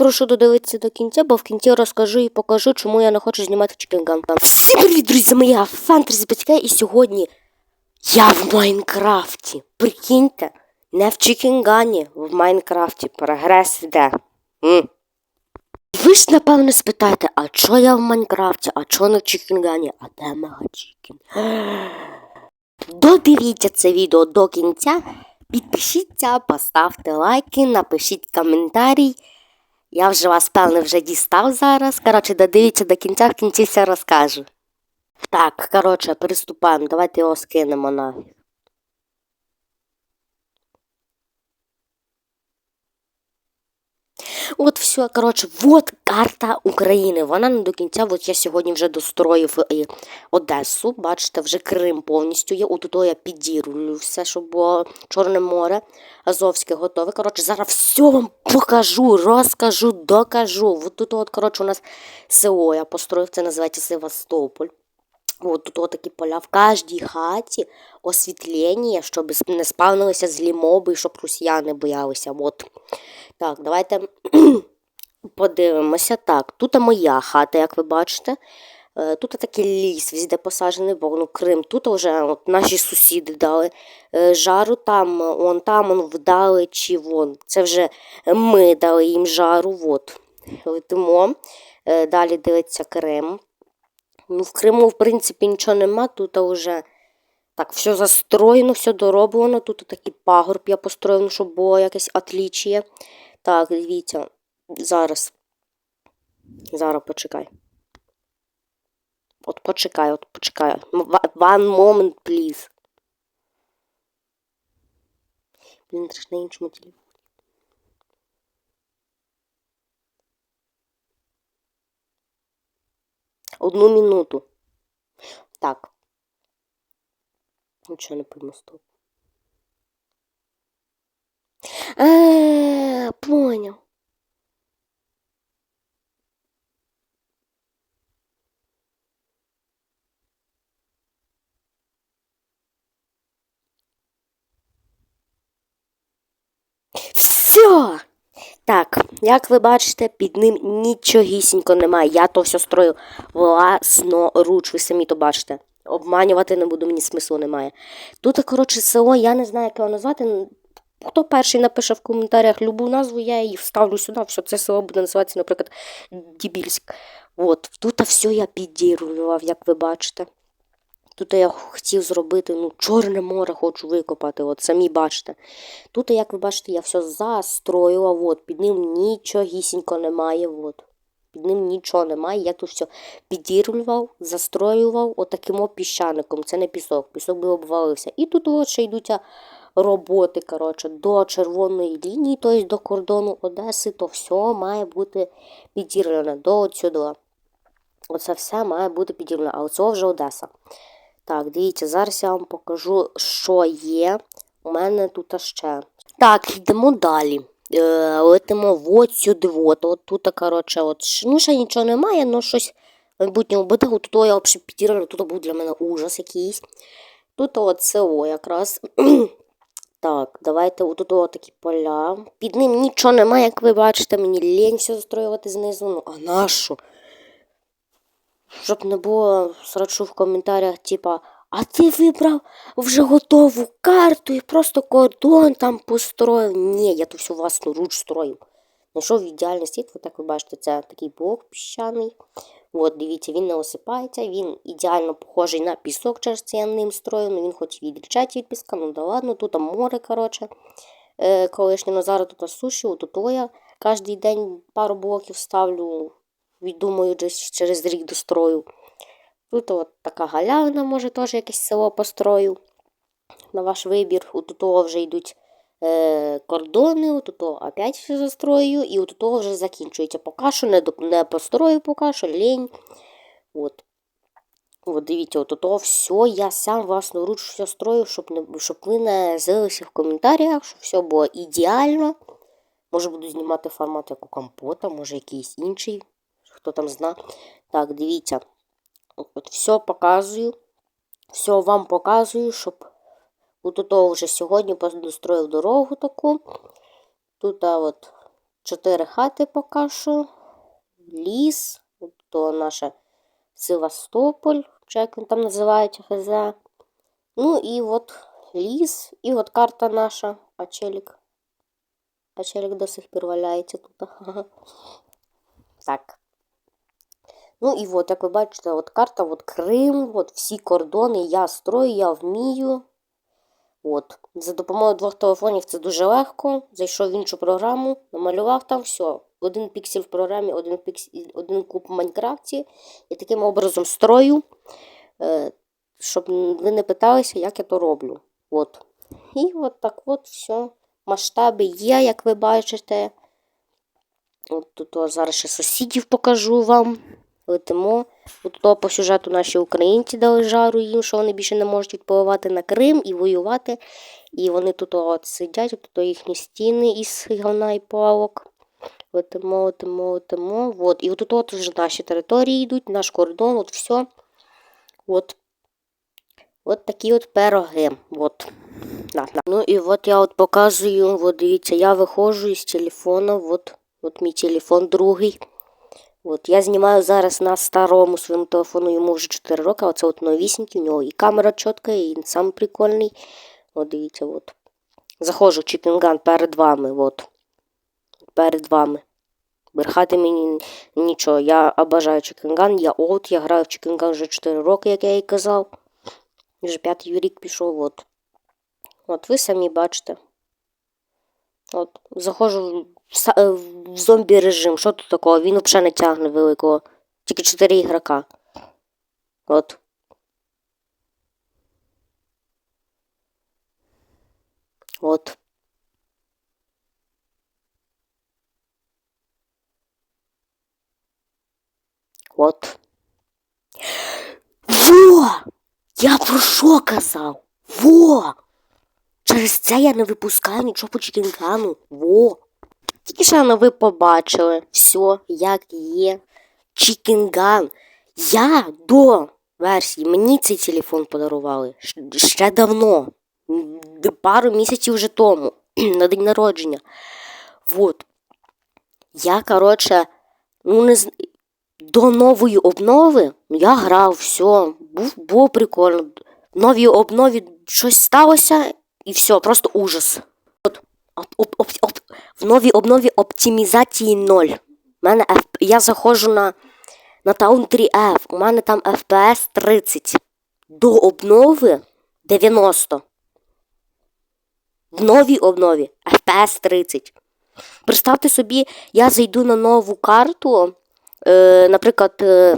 прошу додивитися до кінця, бо в кінці розкажу і покажу, чому я не хочу знімати Чікінган. Всім привіт, друзі! Моя фантазі батька, і сьогодні я в Майнкрафті. Прикиньте, не в Чікінгані, в Майнкрафті. Прогрес йде. М. Ви ж, напевно, спитаєте, а чо я в Майнкрафті, а чо не в Чікінгані, а де Мегачікін? Додивіться це відео до кінця. Підпишіться, поставте лайки, напишіть коментарі. Я вже вас, певне, вже дістав зараз. Коротше, додивіться до кінця, в кінці все розкажу. Так, коротше, приступаємо. Давайте його скинемо на. От все, коротше, от карта України. Вона не до кінця. От я сьогодні вже достроїв е, Одесу. Бачите, вже Крим повністю є. От я підірую все, щоб було Чорне море, Азовське готове. Коротше, зараз все вам покажу, розкажу, докажу. От тут, от, коротше, у нас село я построїв, це називається Севастополь. От тут такі поля в кожній хаті освітлення, щоб не спавнилися злі моби, щоб росіяни боялися. От. Так, давайте подивимося. Так, тут моя хата, як ви бачите. Е, Тут такий ліс, везде посаджений, бо ну, Крим. Тут вже от, наші сусіди дали е, жару там, он там он вдали чи вон. Це вже ми дали їм жару. От. Летимо. Е, Далі дивиться Крим. Ну, в Криму, в принципі, нічого нема. Тут вже так, все застроєно, все дороблено. Тут такий пагорб я построїв, ну, щоб було якесь отлічіє. Так, дивіться, зараз. Зараз почекай. От почекай, от почекай. One moment, please. Блін, треба на іншому телефоні. Одну минуту. Так. Нічого не пойму, стоп. А, понял. Все. Так, як ви бачите, під ним нічогісінько немає. Я то все строю власноруч, ви самі то бачите. Обманювати не буду, мені смислу немає. Тут, коротше, село, я не знаю, як його назвати. Хто перший напише в коментарях любу назву, я її вставлю сюди. Все це село буде називатися, наприклад, Дібільськ. От, тут все я підірував, як ви бачите. Тут я хотів зробити, ну, Чорне море хочу викопати, от самі бачите. Тут, як ви бачите, я все застроїла, от, під ним нічогісінько немає. От. Під ним нічого немає. Я тут все підірвав, застроював отаким от піщаником. Це не пісок, пісок би обвалився. І тут от ще йдуть роботи коротше, до червоної лінії, тобто до кордону Одеси, то все має бути підірване до отсюди. Оце все має бути підірване, а оце вже Одеса. Так, дивіться, зараз я вам покажу, що є. У мене тут ще. Так, йдемо далі. Е, летимо от сюди. От, от тут, коротше, от, ну ще нічого немає, але щось в майбутньому. От то я взагалі підірвав, тут був для мене ужас якийсь. Тут от село якраз. Так, давайте отут от такі поля. Під ним нічого немає, як ви бачите, мені лінь все застроювати знизу. Ну, а нащо? Щоб не було срачу в коментарях, типа, а ти вибрав вже готову карту і просто кордон там построїв. Ні, я всю власну руч строю. Знайшов ідеальний світ, ви так ви бачите, це такий блок піщаний. От, дивіться, він не осипається, він ідеально похожий на пісок, через це я ним строю, ну він хоч відрічається від піска, ну да ладно, тут море, коротше. Е, колишнє, ну зараз тут суші, то я кожен день пару блоків ставлю, думаю, десь через рік дострою. Тут от така галявина, може, теж якесь село построю на ваш вибір. У того вже йдуть е, кордони, у того опять все застрою, і у того вже закінчується. Поки що не, не построю, поки що лінь. От. От дивіться, от того все, я сам власноруч все строю, щоб, не, щоб ви не злилися в коментарях, щоб все було ідеально. Може буду знімати формат як у компота, може якийсь інший, хто там зна. Так, дивіться. От все показую. Все вам показую, щоб от того вже сьогодні достроїв дорогу таку. Тут а, от чотири хати поки що. Ліс, то наша Севастополь, чи як він там називається ХЗ. Ну і от ліс, і от карта наша, а челік. А челік до сих пір валяється тут. Так. Ну і от, як ви бачите, от карта, от Крим, от всі кордони, я строю, я вмію. От. За допомогою двох телефонів це дуже легко. Зайшов в іншу програму, намалював там все. Один піксель в програмі, один піксель, один куб в Майнкрафті. І таким образом строю, е, щоб ви не питалися, як я то роблю. От. І от так от все. Масштаби є, як ви бачите. От тут зараз ще сусідів покажу вам. Летимо. То по сюжету наші українці дали жару їм, що вони більше не можуть відпливати на Крим і воювати. І вони тут от сидять, от то їхні стіни із говна і палок. Летимо, летимо, летимо. От. І от тут вже наші території йдуть, наш кордон, от все. От. От такі от пироги. От. Да, да. Ну і от я от показую, от дивіться, я виходжу із телефона, от, от мій телефон другий. От, я знімаю зараз на старому своєму телефону, йому вже 4 роки, а це от новісінький, у нього і камера чітка, і він сам прикольний. От дивіться, от. Заходжу Чіпінган перед вами, от. Перед вами. Брехати мені нічого. Я обожаю Чікінган, я от, я граю в Чікінган вже 4 роки, як я і казав. Вже п'ятий рік пішов, от. От ви самі бачите. От, заходжу е, в зомбі режим. Що тут такого? Він взагалі не тягне великого. Тільки 4 ігрока. От. От. От. Во! Я про що казав? Во! Через це я не випускаю нічого по Чікінгану. Во! Тільки що ви побачили все, як є. Чікінган. Я до версії, мені цей телефон подарували ще давно. Пару місяців вже тому, на день народження. Вот. Я, коротше, ну не з... до нової обнови я грав, все, був, було прикольно. В новій обнові щось сталося, і все, просто ужас. От, оп, оп, оп, в новій обнові оптимізації 0. У мене F... Я заходжу на, на Town 3F, у мене там FPS 30. До обнови 90. В новій обнові FPS 30. Представте собі, я зайду на нову карту, е, наприклад, е,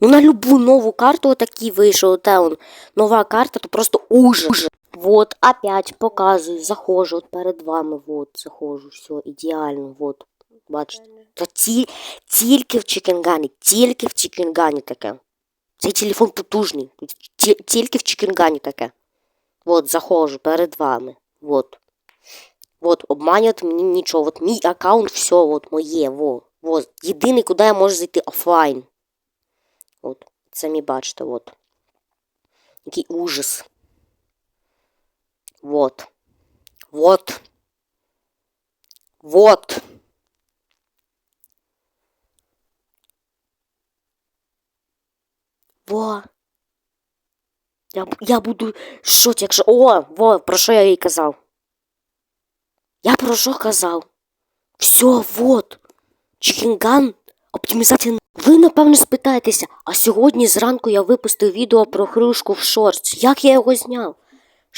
ну на любу нову карту, отакий вийшов, те нова карта, то просто ужас. Вот, опять показую, заходжу от перед вами, вот, заходжу, все, ідеально, вот, бачите. Та ті, тільки в Чікенгані, тільки в Чікенгані таке. Цей телефон потужний, ті- тільки в Чікенгані таке. Вот, заходжу перед вами, вот. Вот, обманювати мені нічого. От мій аккаунт, все, от моє, во. во. Єдиний, куди я можу зайти офлайн. От, самі бачите, от. Який ужас. Вот. Вот. Вот. Во. Я, я буду в шоці, якщо. О, во, про що я їй казав. Я про що казав? Все, вот. Чікінган, оптимізація. Ви, напевно, спитаєтеся, а сьогодні зранку я випустив відео про хрюшку в шортс. Як я його зняв?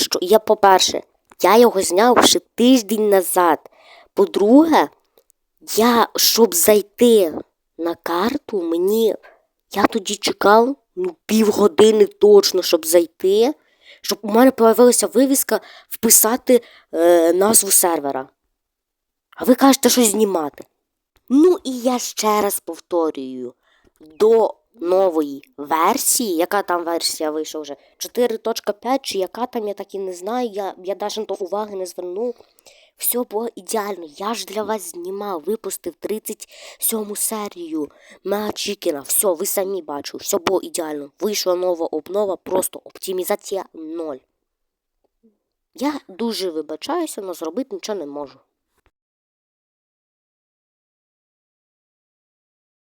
Що я, по-перше, я його зняв ще тиждень назад. По-друге, я, щоб зайти на карту, мені. Я тоді чекав ну, півгодини точно, щоб зайти, щоб у мене появилася вивіска вписати е, назву сервера. А ви кажете, що знімати. Ну і я ще раз повторюю: до нової версії, яка там версія вийшла вже? 4.5 чи яка там, я так і не знаю, я, я навіть на то уваги не звернув. Все було ідеально. Я ж для вас знімав, випустив 37 серію Мега Чікена. Все, ви самі бачили, все було ідеально. Вийшла нова обнова, просто оптимізація 0. Я дуже вибачаюся, але зробити нічого не можу.